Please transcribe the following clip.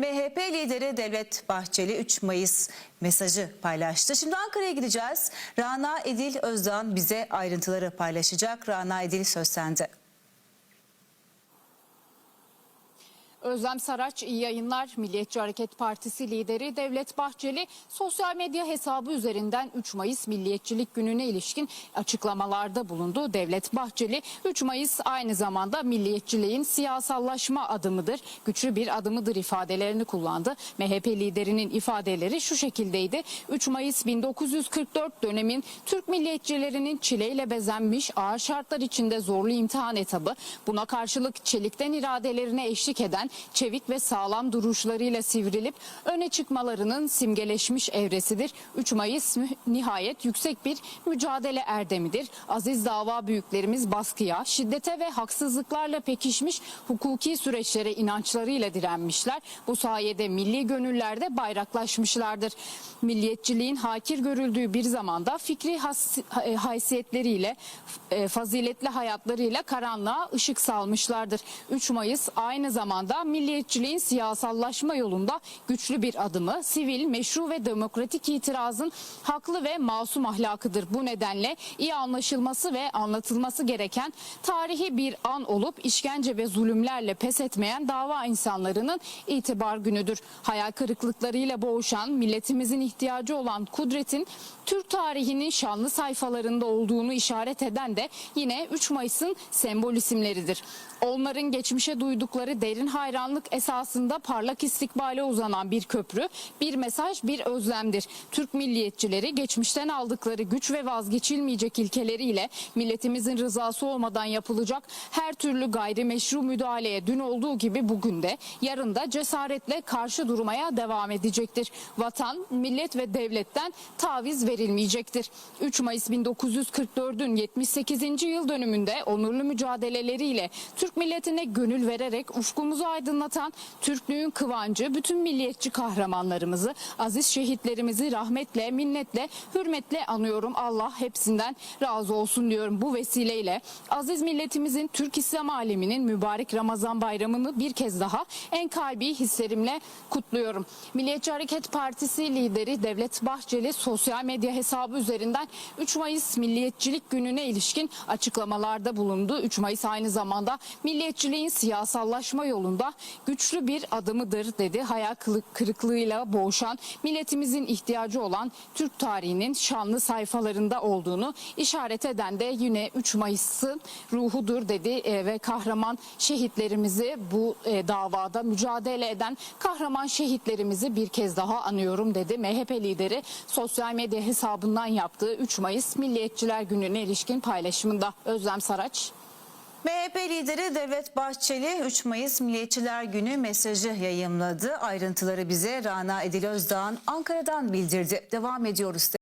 MHP lideri Devlet Bahçeli 3 Mayıs mesajı paylaştı. Şimdi Ankara'ya gideceğiz. Rana Edil Özdağ bize ayrıntıları paylaşacak. Rana Edil söz sende. Özlem Saraç iyi yayınlar. Milliyetçi Hareket Partisi lideri Devlet Bahçeli sosyal medya hesabı üzerinden 3 Mayıs Milliyetçilik Günü'ne ilişkin açıklamalarda bulundu. Devlet Bahçeli 3 Mayıs aynı zamanda milliyetçiliğin siyasallaşma adımıdır, güçlü bir adımıdır ifadelerini kullandı. MHP liderinin ifadeleri şu şekildeydi. 3 Mayıs 1944 dönemin Türk milliyetçilerinin çileyle bezenmiş ağır şartlar içinde zorlu imtihan etabı. Buna karşılık çelikten iradelerine eşlik eden çevik ve sağlam duruşlarıyla sivrilip öne çıkmalarının simgeleşmiş evresidir. 3 Mayıs nihayet yüksek bir mücadele erdemidir. Aziz dava büyüklerimiz baskıya, şiddete ve haksızlıklarla pekişmiş hukuki süreçlere inançlarıyla direnmişler. Bu sayede milli gönüllerde bayraklaşmışlardır. Milliyetçiliğin hakir görüldüğü bir zamanda fikri has- e, haysiyetleriyle, e, faziletli hayatlarıyla karanlığa ışık salmışlardır. 3 Mayıs aynı zamanda milliyetçiliğin siyasallaşma yolunda güçlü bir adımı, sivil, meşru ve demokratik itirazın haklı ve masum ahlakıdır. Bu nedenle iyi anlaşılması ve anlatılması gereken tarihi bir an olup işkence ve zulümlerle pes etmeyen dava insanlarının itibar günüdür. Hayal kırıklıklarıyla boğuşan milletimizin ihtiyacı olan kudretin Türk tarihinin şanlı sayfalarında olduğunu işaret eden de yine 3 Mayıs'ın sembol isimleridir. Onların geçmişe duydukları derin hayranlık esasında parlak istikbale uzanan bir köprü, bir mesaj, bir özlemdir. Türk milliyetçileri geçmişten aldıkları güç ve vazgeçilmeyecek ilkeleriyle milletimizin rızası olmadan yapılacak her türlü gayrimeşru müdahaleye dün olduğu gibi bugün de yarın da cesaretle karşı durmaya devam edecektir. Vatan, millet ve devletten taviz verilmeyecektir. 3 Mayıs 1944'ün 78. yıl dönümünde onurlu mücadeleleriyle Türk milletine gönül vererek ufkumuzu aydınlatan Türklüğün kıvancı bütün milliyetçi kahramanlarımızı, aziz şehitlerimizi rahmetle, minnetle, hürmetle anıyorum. Allah hepsinden razı olsun diyorum. Bu vesileyle aziz milletimizin Türk İslam aleminin mübarek Ramazan bayramını bir kez daha en kalbi hislerimle kutluyorum. Milliyetçi Hareket Partisi lideri Devlet Bahçeli sosyal medya hesabı üzerinden 3 Mayıs Milliyetçilik Günü'ne ilişkin açıklamalarda bulundu. 3 Mayıs aynı zamanda milliyetçiliğin siyasallaşma yolunda güçlü bir adımıdır dedi. Hayal kırıklığıyla boğuşan milletimizin ihtiyacı olan Türk tarihinin şanlı sayfalarında olduğunu işaret eden de yine 3 Mayıs'ın ruhudur dedi E, ve kahraman şehitlerimizi bu e, davada mücadele eden kahraman şehitlerimizi bir kez daha anıyorum dedi. MHP lideri sosyal medya hesabından yaptığı 3 Mayıs Milliyetçiler Günü'ne ilişkin paylaşımında Özlem Saraç. MHP lideri Devlet Bahçeli 3 Mayıs Milliyetçiler Günü mesajı yayımladı. Ayrıntıları bize Rana Edil Özdağ Ankara'dan bildirdi. Devam ediyoruz.